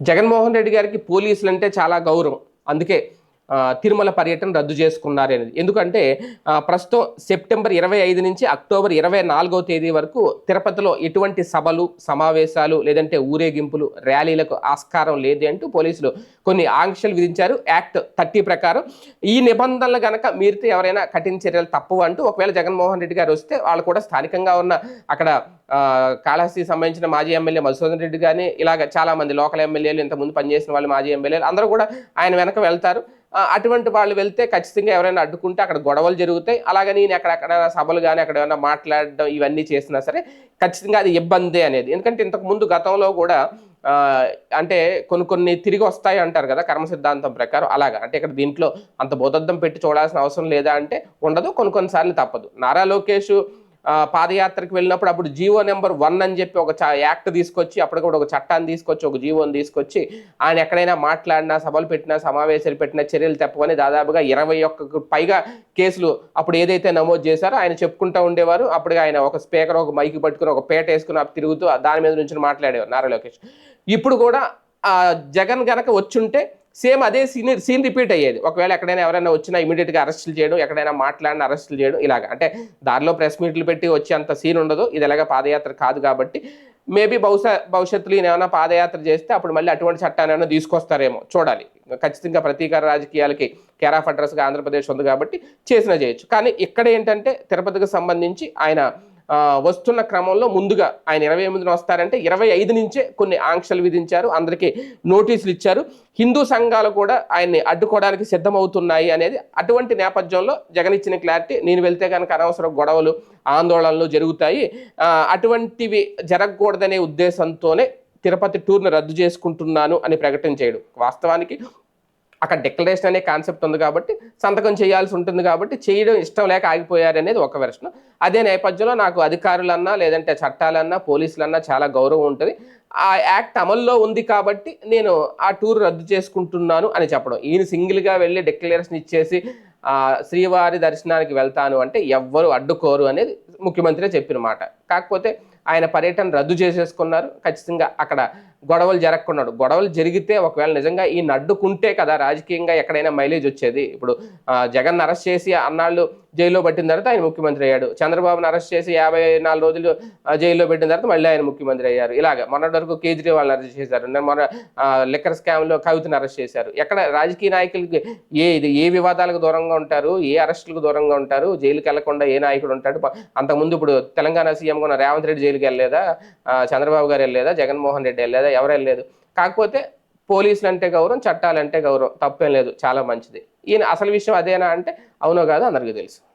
జగన్మోహన్ రెడ్డి గారికి పోలీసులు అంటే చాలా గౌరవం. అందుకే తిరుమల పర్యటన రద్దు చేసుకున్నారు అనేది. ఎందుకంటే ప్రస్తుతం సెప్టెంబర్ ఇరవై ఐదు నుంచి అక్టోబర్ ఇరవై నాలుగో తేదీ వరకు తిరుపతిలో ఎటువంటి సభలు సమావేశాలు లేదంటే ఊరేగింపులు ర్యాలీలకు ఆస్కారం లేదు అంటూ పోలీసులు కొన్ని ఆంక్షలు విధించారు. యాక్ట్ థర్టీ ప్రకారం ఈ నిబంధనలు గనక మీరుతో ఎవరైనా కఠిన చర్యలు తప్పు అంటూ ఒకవేళ జగన్మోహన్ రెడ్డి గారు వస్తే వాళ్ళు కూడా స్థానికంగా ఉన్న అక్కడ కాళహస్తికి సంబంధించిన మాజీ ఎమ్మెల్యే మధుసూదన్ రెడ్డి కానీ ఇలాగ చాలామంది లోకల్ ఎమ్మెల్యేలు ఇంతకుముందు పనిచేసిన వాళ్ళు మాజీ ఎమ్మెల్యేలు అందరూ కూడా ఆయన వెనక వెళ్తారు. అటువంటి వాళ్ళు వెళ్తే ఖచ్చితంగా ఎవరైనా అడ్డుకుంటే అక్కడ గొడవలు జరుగుతాయి. అలాగే నేను ఎక్కడెక్కడ సభలు కానీ అక్కడ ఏమైనా మాట్లాడడం ఇవన్నీ చేసినా సరే ఖచ్చితంగా అది ఇబ్బందే అనేది. ఎందుకంటే ఇంతకుముందు గతంలో కూడా అంటే కొన్ని కొన్ని తిరిగి వస్తాయి అంటారు కదా కర్మ సిద్ధాంతం ప్రకారం అలాగా. అంటే ఇక్కడ దీంట్లో అంత బోధద్దం పెట్టి చూడాల్సిన అవసరం లేదా అంటే ఉండదు కొన్ని కొన్నిసార్లు తప్పదు. నారా లోకేష్ పాదయాత్రకు వెళ్ళినప్పుడు అప్పుడు జీవో నెంబర్ వన్ అని చెప్పి ఒక యాక్ట్ తీసుకొచ్చి అప్పుడు కూడా ఒక చట్టాన్ని తీసుకొచ్చి ఒక జీవోని తీసుకొచ్చి ఆయన ఎక్కడైనా మాట్లాడినా సభలు పెట్టినా సమావేశాలు పెట్టినా చర్యలు తప్పవని దాదాపుగా ఇరవై ఒక్కకు పైగా కేసులు అప్పుడు ఏదైతే నమోదు చేశారో ఆయన చెప్పుకుంటూ ఉండేవారు. అప్పుడు ఆయన ఒక స్పీకర్ ఒక మైక్ పట్టుకుని ఒక పేట వేసుకుని అప్పుడు తిరుగుతూ దాని మీద నుంచి మాట్లాడేవారు నారా లోకేష్. ఇప్పుడు కూడా జగన్ గనక వచ్చుంటే సేమ్ అదే సీన్ సీన్ రిపీట్ అయ్యేది. ఒకవేళ ఎక్కడైనా ఎవరైనా వచ్చినా ఇమీడియట్గా అరెస్టులు చేయడం ఎక్కడైనా మాట్లాడిన అరెస్టులు చేయడం ఇలాగ. అంటే దారిలో ప్రెస్ మీట్లు పెట్టి వచ్చే అంత సీన్ ఉండదు. ఇది ఎలాగ పాదయాత్ర కాదు కాబట్టి మేబీ బహుశా భవిష్యత్తులో ఈయన ఏమైనా పాదయాత్ర చేస్తే అప్పుడు మళ్ళీ అటువంటి చట్టాన్ని ఏమైనా తీసుకొస్తారేమో చూడాలి. ఖచ్చితంగా ప్రతీకార రాజకీయాలకి కేర్ ఆఫ్ అడ్రస్గా ఆంధ్రప్రదేశ్ ఉంది కాబట్టి చేసినా చేయొచ్చు. కానీ ఇక్కడ ఏంటంటే తిరుపతికి సంబంధించి ఆయన వస్తున్న క్రమంలో ముందుగా ఆయన ఇరవై ఎనిమిదిన వస్తారంటే ఇరవై ఐదు నుంచే కొన్ని ఆంక్షలు విధించారు. అందరికీ నోటీసులు ఇచ్చారు. హిందూ సంఘాలు కూడా ఆయన్ని అడ్డుకోవడానికి సిద్ధమవుతున్నాయి అనేది అటువంటి నేపథ్యంలో జగన్ ఇచ్చిన క్లారిటీ. నేను వెళ్తే కనుక అనవసర గొడవలు ఆందోళనలు జరుగుతాయి. అటువంటివి జరగకూడదనే ఉద్దేశంతోనే తిరుపతి టూర్ను రద్దు చేసుకుంటున్నాను అని ప్రకటన చేయడం. వాస్తవానికి అక్కడ డిక్లరేషన్ అనే కాన్సెప్ట్ ఉంది కాబట్టి సంతకం చేయాల్సి ఉంటుంది కాబట్టి చేయడం ఇష్టం లేక ఆగిపోయారు అనేది ఒక వెర్షన్ అదే నేపథ్యంలో నాకు అధికారులన్నా లేదంటే చట్టాలన్నా పోలీసులన్నా చాలా గౌరవం ఉంటుంది. ఆ యాక్ట్ అమల్లో ఉంది కాబట్టి నేను ఆ టూర్ రద్దు చేసుకుంటున్నాను అని చెప్పడం. ఈయన సింగిల్గా వెళ్ళి డిక్లరేషన్ ఇచ్చేసి శ్రీవారి దర్శనానికి వెళ్తాను అంటే ఎవ్వరు అడ్డుకోరు అనేది ముఖ్యమంత్రి చెప్పిన మాట. కాకపోతే ఆయన పర్యటన రద్దు చేసేసుకున్నారు. ఖచ్చితంగా అక్కడ గొడవలు జరగకున్నాడు. గొడవలు జరిగితే ఒకవేళ నిజంగా ఈ నడ్డుకుంటే కదా రాజకీయంగా ఎక్కడైనా మైలేజ్ వచ్చేది. ఇప్పుడు ఆ, జగన్ అరెస్ట్ చేసి అన్నాళ్ళు జైల్లో పెట్టిన తర్వాత ఆయన ముఖ్యమంత్రి అయ్యాడు. చంద్రబాబును అరెస్ట్ చేసి యాభై నాలుగు రోజులు జైల్లో పెట్టిన తర్వాత మళ్ళీ ఆయన ముఖ్యమంత్రి అయ్యారు. ఇలాగ మొన్నటి వరకు కేజ్రీవాల్ని అరెస్ట్ చేశారు. మొన్న లిక్కర్ స్కామ్లో కవితను అరెస్ట్ చేశారు. ఎక్కడ రాజకీయ నాయకులకి ఏ ఇది ఏ వివాదాలకు దూరంగా ఉంటారు? ఏ అరెస్టులకు దూరంగా ఉంటారు? జైలుకి వెళ్ళకుండా ఏ నాయకుడు ఉంటాడు? అంతకుముందు ఇప్పుడు తెలంగాణ సీఎం ఉన్న రేవంత్ రెడ్డి జైలుకి వెళ్ళలేదా? చంద్రబాబు గారు వెళ్ళలేదా? జగన్మోహన్ రెడ్డి వెళ్ళలేదా? ఎవరు లేదు. కాకపోతే పోలీసులు అంటే గౌరవం చట్టాలంటే గౌరవం తప్పేం లేదు. చాలా మంచిది. ఈయన అసలు విషయం అదేనా అంటే అవునో కాదు అందరికీ తెలుసు.